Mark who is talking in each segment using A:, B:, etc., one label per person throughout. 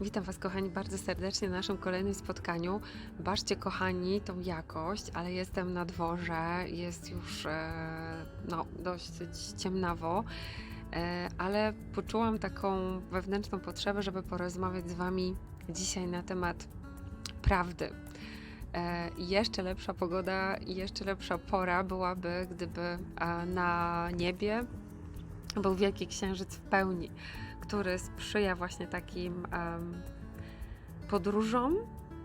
A: Witam Was, kochani, bardzo serdecznie na naszym kolejnym spotkaniu. Baczcie, kochani, tą jakość, ale jestem na dworze, jest już e, no, ciemnawo, e, ale poczułam taką wewnętrzną potrzebę, żeby porozmawiać z Wami dzisiaj na temat prawdy. E, jeszcze lepsza pogoda jeszcze lepsza pora byłaby, gdyby na niebie był wielki księżyc w pełni, który sprzyja właśnie takim podróżom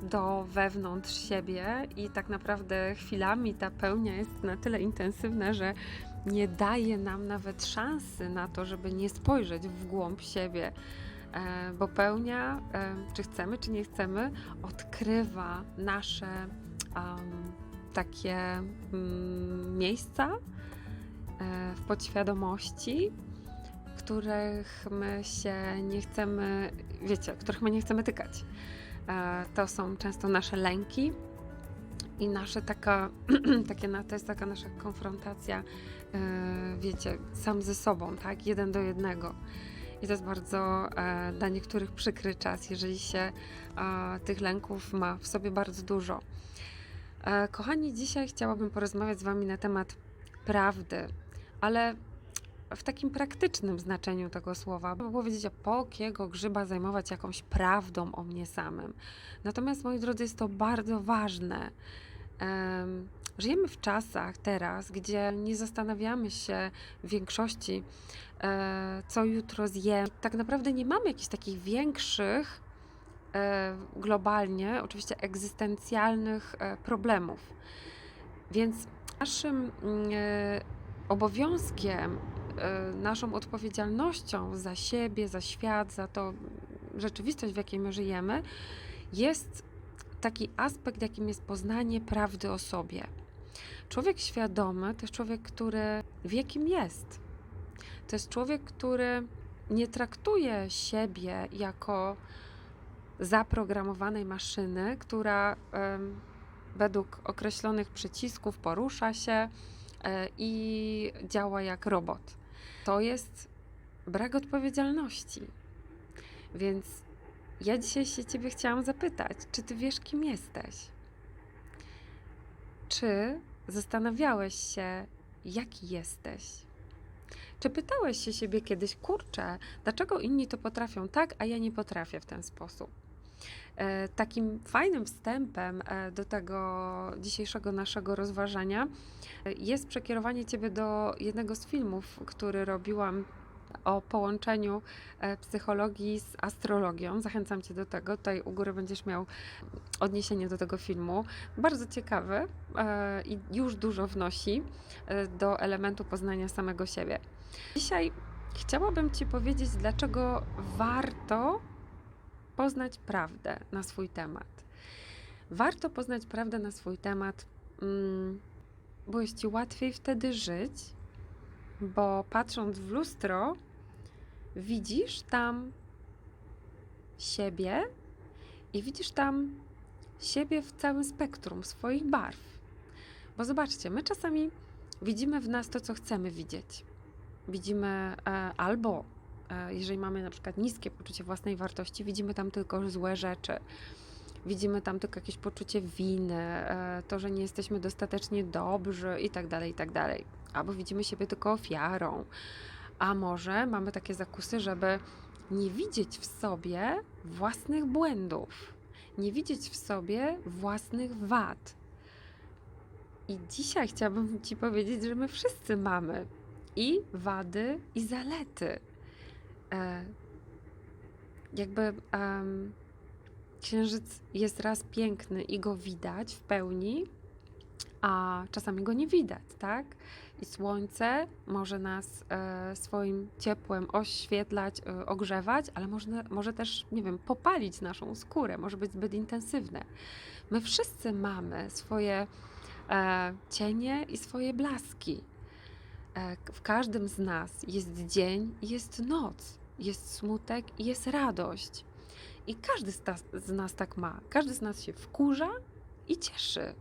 A: do wewnątrz siebie i tak naprawdę chwilami ta pełnia jest na tyle intensywna, że nie daje nam nawet szansy na to, żeby nie spojrzeć w głąb siebie, E, bo pełnia, e, czy chcemy, czy nie chcemy, odkrywa nasze em, takie mm, miejsca e, w podświadomości, których my się nie chcemy, wiecie, których my nie chcemy tykać. E, To są często nasze lęki i nasze taka, takie, to jest taka nasza konfrontacja, e, wiecie, sam ze sobą, tak, jeden do jednego. I to jest bardzo e, dla niektórych przykry czas, jeżeli się tych lęków ma w sobie bardzo dużo. Kochani, dzisiaj chciałabym porozmawiać z Wami na temat prawdy, ale w takim praktycznym znaczeniu tego słowa, by było wiedzieć, po jakiego grzyba zajmować jakąś prawdą o mnie samym. Natomiast, moi drodzy, jest to bardzo ważne. Em, Żyjemy w czasach teraz, gdzie nie zastanawiamy się w większości, e, co jutro zjem. Tak naprawdę nie mamy jakichś takich większych, e, globalnie, oczywiście egzystencjalnych e, problemów. Więc naszym mm, e, obowiązkiem, naszą odpowiedzialnością za siebie, za świat, za to rzeczywistość, w jakiej my żyjemy, jest taki aspekt, jakim jest poznanie prawdy o sobie. Człowiek świadomy to jest człowiek, który wie, kim jest. To jest człowiek, który nie traktuje siebie jako zaprogramowanej maszyny, która według określonych przycisków porusza się e, i działa jak robot. To jest brak odpowiedzialności. Więc ja dzisiaj się Ciebie chciałam zapytać, czy Ty wiesz, kim jesteś? Czy zastanawiałeś się, jaki jesteś? Czy pytałeś się siebie kiedyś, kurczę, dlaczego inni to potrafią tak, a ja nie potrafię w ten sposób? E, Takim fajnym wstępem e, do tego dzisiejszego naszego rozważania e, jest przekierowanie Ciebie do jednego z filmów, który robiłam o połączeniu psychologii z astrologią. Zachęcam Cię do tego. Tutaj u góry będziesz miał odniesienie do tego filmu. Bardzo ciekawy i już dużo wnosi do elementu poznania samego siebie. Dzisiaj chciałabym Ci powiedzieć, dlaczego warto poznać prawdę na swój temat. Warto poznać prawdę na swój temat, mm, bo jest Ci łatwiej wtedy żyć, bo patrząc w lustro, widzisz tam siebie i widzisz tam siebie w całym spektrum swoich barw. Bo zobaczcie, my czasami widzimy w nas to, co chcemy widzieć. Widzimy e, albo, jeżeli mamy na przykład niskie poczucie własnej wartości, widzimy tam tylko złe rzeczy. Widzimy tam tylko jakieś poczucie winy, e, to, że nie jesteśmy dostatecznie dobrzy i tak dalej, i tak. Albo widzimy siebie tylko ofiarą. A może mamy takie zakusy, żeby nie widzieć w sobie własnych błędów, nie widzieć w sobie własnych wad. I dzisiaj chciałabym Ci powiedzieć, że my wszyscy mamy i wady, i zalety. E, jakby em, księżyc jest raz piękny i go widać w pełni, a czasami go nie widać, tak? I słońce może nas e, swoim ciepłem oświetlać, e, ogrzewać, ale może, może też, nie wiem, popalić naszą skórę, może być zbyt intensywne. My wszyscy mamy swoje e, cienie i swoje blaski. E, w każdym z nas jest dzień i jest noc, jest smutek i jest radość. I każdy z, tas, z nas tak ma. Każdy z nas się wkurza i cieszy.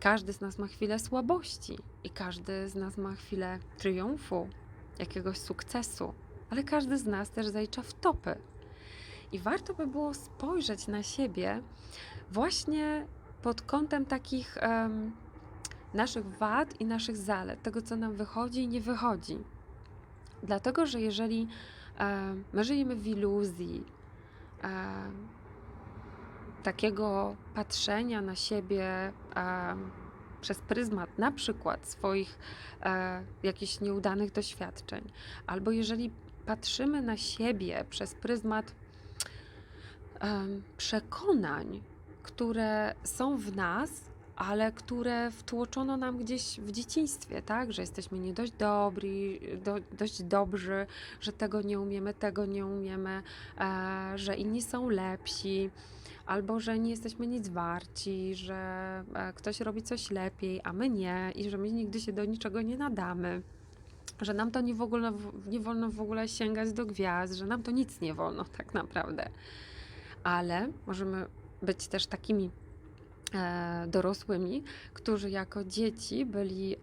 A: Każdy z nas ma chwilę słabości i każdy z nas ma chwilę triumfu, jakiegoś sukcesu, ale każdy z nas też zalicza wtopy. I warto by było spojrzeć na siebie właśnie pod kątem takich em, naszych wad i naszych zalet, tego co nam wychodzi i nie wychodzi. Dlatego, że jeżeli em, my żyjemy w iluzji em, takiego patrzenia na siebie em, przez pryzmat na przykład swoich e, jakichś nieudanych doświadczeń, albo jeżeli patrzymy na siebie przez pryzmat em, przekonań, które są w nas, ale które wtłoczono nam gdzieś w dzieciństwie, tak? Że jesteśmy nie dość dobrzy, do, dość dobrzy, że tego nie umiemy, tego nie umiemy, e, że inni są lepsi, albo że nie jesteśmy nic warci, że e, ktoś robi coś lepiej, a my nie, i że my nigdy się do niczego nie nadamy. Że nam to nie, w ogóle, nie wolno w ogóle sięgać do gwiazd, że nam to nic nie wolno, tak naprawdę. Ale możemy być też takimi dorosłymi, którzy jako dzieci byli e,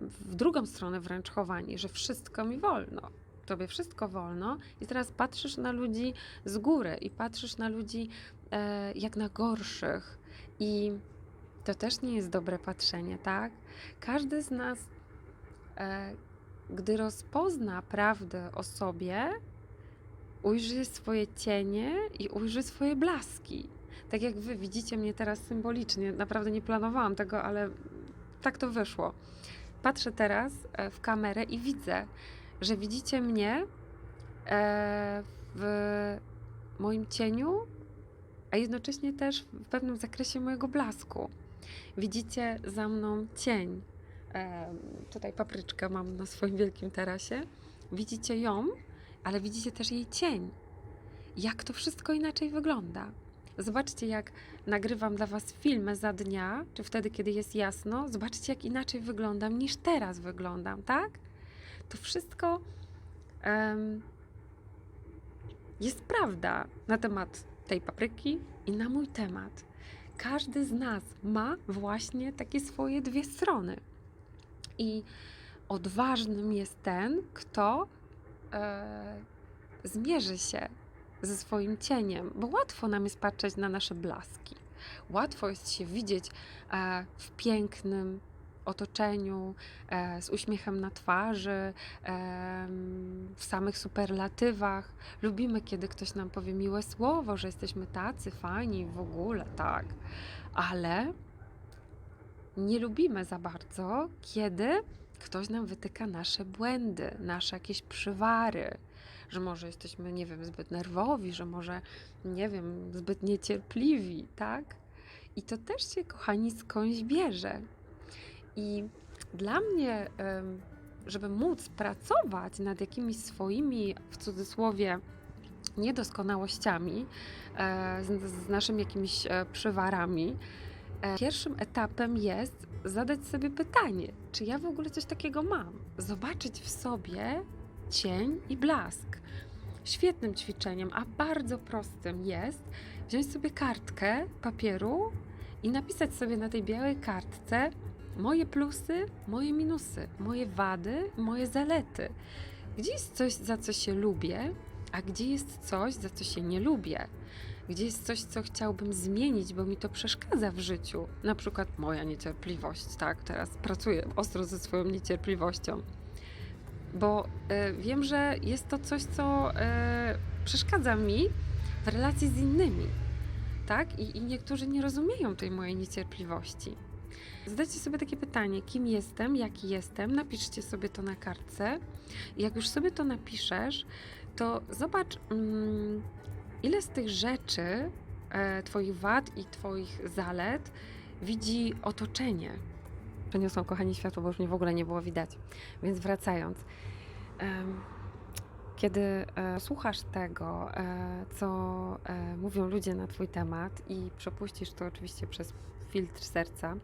A: w drugą stronę wręcz chowani, że wszystko mi wolno. Tobie wszystko wolno, i teraz patrzysz na ludzi z góry i patrzysz na ludzi e, jak na gorszych. I to też nie jest dobre patrzenie, tak? Każdy z nas, e, gdy rozpozna prawdę o sobie, ujrzy swoje cienie i ujrzy swoje blaski. Tak jak wy widzicie mnie teraz symbolicznie, naprawdę nie planowałam tego, ale tak to wyszło. Patrzę teraz e, w kamerę i widzę, że widzicie mnie e, w moim cieniu, a jednocześnie też w pewnym zakresie mojego blasku. Widzicie za mną cień. E, tutaj papryczkę mam na swoim wielkim tarasie. Widzicie ją, ale widzicie też jej cień. Jak to wszystko inaczej wygląda. Zobaczcie, jak nagrywam dla Was filmy za dnia, czy wtedy, kiedy jest jasno. Zobaczcie, jak inaczej wyglądam niż teraz wyglądam, tak? To wszystko em, jest prawda na temat tej papryki i na mój temat. Każdy z nas ma właśnie takie swoje dwie strony. I odważnym jest ten, kto e, zmierzy się ze swoim cieniem, bo łatwo nam jest patrzeć na nasze blaski. Łatwo jest się widzieć e, w pięknym otoczeniu, e, z uśmiechem na twarzy, e, w samych superlatywach. Lubimy, kiedy ktoś nam powie miłe słowo, że jesteśmy tacy fajni w ogóle, tak. Ale nie lubimy za bardzo, kiedy ktoś nam wytyka nasze błędy, nasze jakieś przywary, że może jesteśmy, nie wiem, zbyt nerwowi, że może, nie wiem, zbyt niecierpliwi, tak? I to też się, kochani, skądś bierze. I dla mnie, żeby móc pracować nad jakimiś swoimi, w cudzysłowie, niedoskonałościami, e, z, z naszymi jakimiś e, przywarami, e, pierwszym etapem jest zadać sobie pytanie, czy ja w ogóle coś takiego mam? Zobaczyć w sobie cień i blask. Świetnym ćwiczeniem, a bardzo prostym jest wziąć sobie kartkę papieru i napisać sobie na tej białej kartce moje plusy, moje minusy, moje wady, moje zalety. Gdzie jest coś, za co się lubię, a gdzie jest coś, za co się nie lubię? Gdzie jest coś, co chciałbym zmienić, bo mi to przeszkadza w życiu? Na przykład moja niecierpliwość, tak? Teraz pracuję ostro ze swoją niecierpliwością. Bo e, wiem, że jest to coś, co e, przeszkadza mi w relacji z innymi, tak? I, I niektórzy nie rozumieją tej mojej niecierpliwości. Zadajcie sobie takie pytanie, kim jestem, jaki jestem, napiszcie sobie to na kartce. Jak już sobie to napiszesz, to zobacz, mm, ile z tych rzeczy, e, Twoich wad i Twoich zalet widzi otoczenie. Przeniosłam, kochani, światło, bo już mnie w ogóle nie było widać. Więc wracając. Kiedy e, słuchasz tego, e, co e, mówią ludzie na Twój temat i przepuścisz to oczywiście przez filtr serca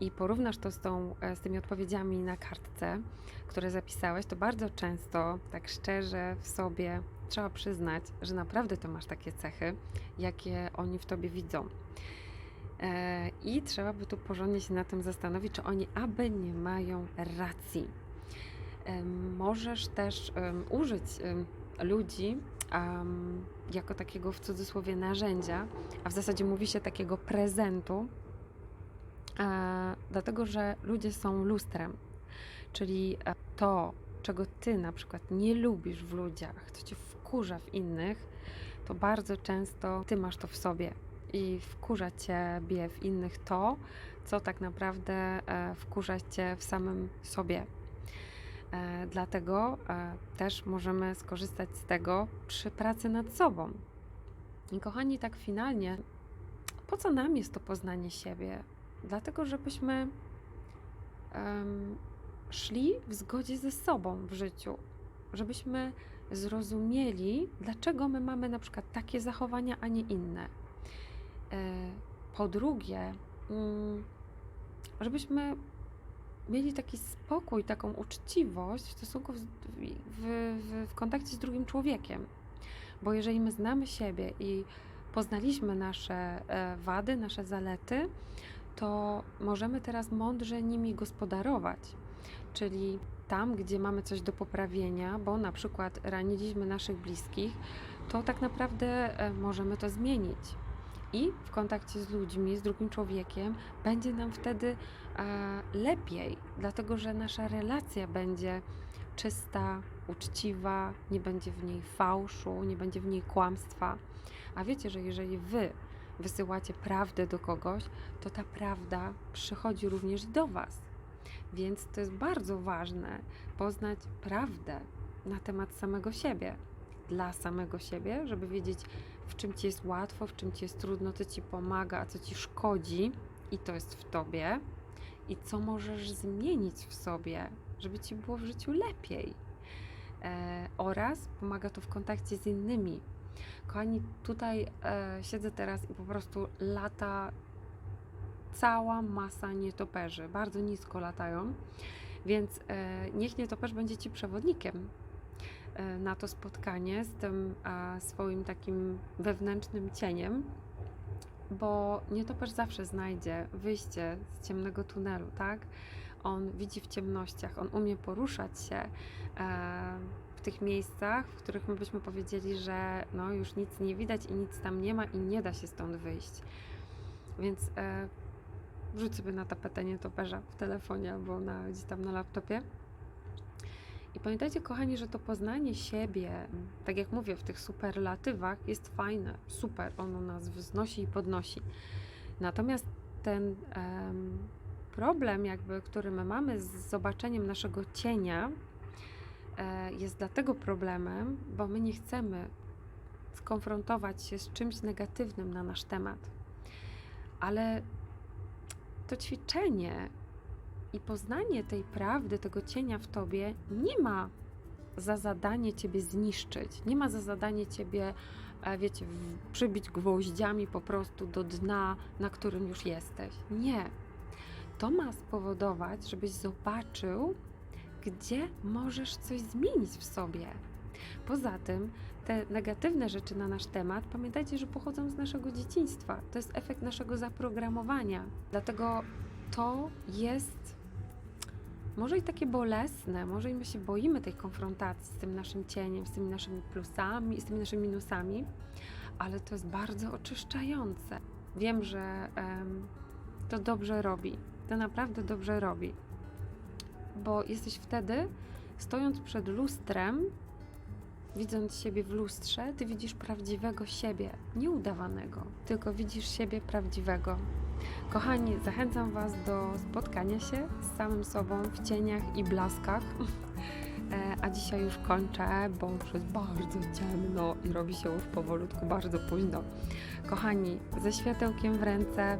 A: i porównasz to z, tą, z tymi odpowiedziami na kartce, które zapisałeś, to bardzo często, tak szczerze w sobie, trzeba przyznać, że naprawdę to masz takie cechy, jakie oni w Tobie widzą. E, I trzeba by tu porządnie się na tym zastanowić, czy oni aby nie mają racji. Em, Możesz też użyć ludzi jako takiego w cudzysłowie narzędzia, a w zasadzie mówi się takiego prezentu, e, dlatego że ludzie są lustrem, czyli e, to, czego ty na przykład nie lubisz w ludziach, co cię wkurza w innych, to bardzo często ty masz to w sobie i wkurza ciebie w innych to, co tak naprawdę e, wkurza cię w samym sobie. E, Dlatego e, też możemy skorzystać z tego przy pracy nad sobą. I kochani, tak finalnie, po co nam jest to poznanie siebie? Dlatego, żebyśmy em, szli w zgodzie ze sobą w życiu, żebyśmy zrozumieli, dlaczego my mamy na przykład takie zachowania, a nie inne. E, Po drugie, mm, żebyśmy mieli taki spokój, taką uczciwość w stosunku w, w, w kontakcie z drugim człowiekiem. Bo jeżeli my znamy siebie i poznaliśmy nasze e, wady, nasze zalety, to możemy teraz mądrze nimi gospodarować. Czyli tam, gdzie mamy coś do poprawienia, bo na przykład raniliśmy naszych bliskich, to tak naprawdę e, możemy to zmienić. I w kontakcie z ludźmi, z drugim człowiekiem, będzie nam wtedy lepiej, dlatego że nasza relacja będzie czysta, uczciwa, nie będzie w niej fałszu, nie będzie w niej kłamstwa. A wiecie, że jeżeli wy wysyłacie prawdę do kogoś, to ta prawda przychodzi również do was. Więc to jest bardzo ważne poznać prawdę na temat samego siebie, dla samego siebie, żeby wiedzieć, w czym ci jest łatwo, w czym ci jest trudno, co ci pomaga, a co ci szkodzi, i to jest w tobie, i co możesz zmienić w sobie, żeby ci było w życiu lepiej. E, oraz pomaga to w kontakcie z innymi. Kochani, tutaj e, siedzę teraz i po prostu lata cała masa nietoperzy. Bardzo nisko latają, więc e, niech nietoperz będzie ci przewodnikiem na to spotkanie z tym e, swoim takim wewnętrznym cieniem, bo nietoperz zawsze znajdzie wyjście z ciemnego tunelu, tak? On widzi w ciemnościach, on umie poruszać się e, w tych miejscach, w których my byśmy powiedzieli, że no już nic nie widać i nic tam nie ma i nie da się stąd wyjść. Więc e, wrzuć sobie na tapetę nietoperza w telefonie albo na, gdzieś tam na laptopie. I pamiętajcie, kochani, że to poznanie siebie, tak jak mówię, w tych superlatywach jest fajne, super, ono nas wznosi i podnosi. Natomiast ten em, problem, jakby, który my mamy z zobaczeniem naszego cienia, e, jest dlatego problemem, bo my nie chcemy skonfrontować się z czymś negatywnym na nasz temat. Ale to ćwiczenie i poznanie tej prawdy, tego cienia w tobie nie ma za zadanie ciebie zniszczyć, nie ma za zadanie ciebie, e, wiecie, przybić gwoździami po prostu do dna, na którym już jesteś. Nie. To ma spowodować, żebyś zobaczył, gdzie możesz coś zmienić w sobie. Poza tym, te negatywne rzeczy na nasz temat, pamiętajcie, że pochodzą z naszego dzieciństwa. To jest efekt naszego zaprogramowania. Dlatego to jest może i takie bolesne, może i my się boimy tej konfrontacji z tym naszym cieniem, z tymi naszymi plusami, z tymi naszymi minusami, ale to jest bardzo oczyszczające. Wiem, że em, to dobrze robi. To naprawdę dobrze robi. Bo jesteś wtedy, stojąc przed lustrem, widząc siebie w lustrze, ty widzisz prawdziwego siebie, nieudawanego, tylko widzisz siebie prawdziwego. Kochani, zachęcam Was do spotkania się z samym sobą w cieniach i blaskach. E, A dzisiaj już kończę, bo już jest bardzo ciemno i robi się już powolutku bardzo późno. Kochani, ze światełkiem w ręce, e,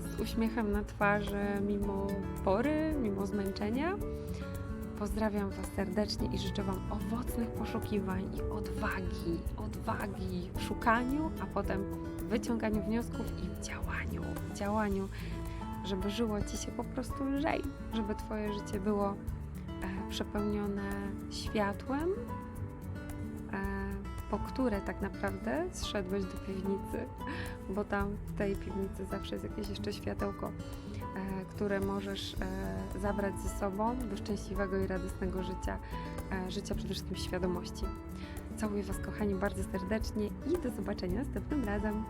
A: z uśmiechem na twarzy, mimo pory, mimo zmęczenia. Pozdrawiam Was serdecznie i życzę Wam owocnych poszukiwań i odwagi, odwagi w szukaniu, a potem wyciąganiu wniosków i działaniu, działaniu, żeby żyło Ci się po prostu lżej, żeby Twoje życie było e, przepełnione światłem, e, po które tak naprawdę zszedłeś do piwnicy, bo tam w tej piwnicy zawsze jest jakieś jeszcze światełko które możesz e, zabrać ze sobą do szczęśliwego i radosnego życia, e, życia przede wszystkim świadomości. Całuję Was, kochani, bardzo serdecznie i do zobaczenia następnym razem.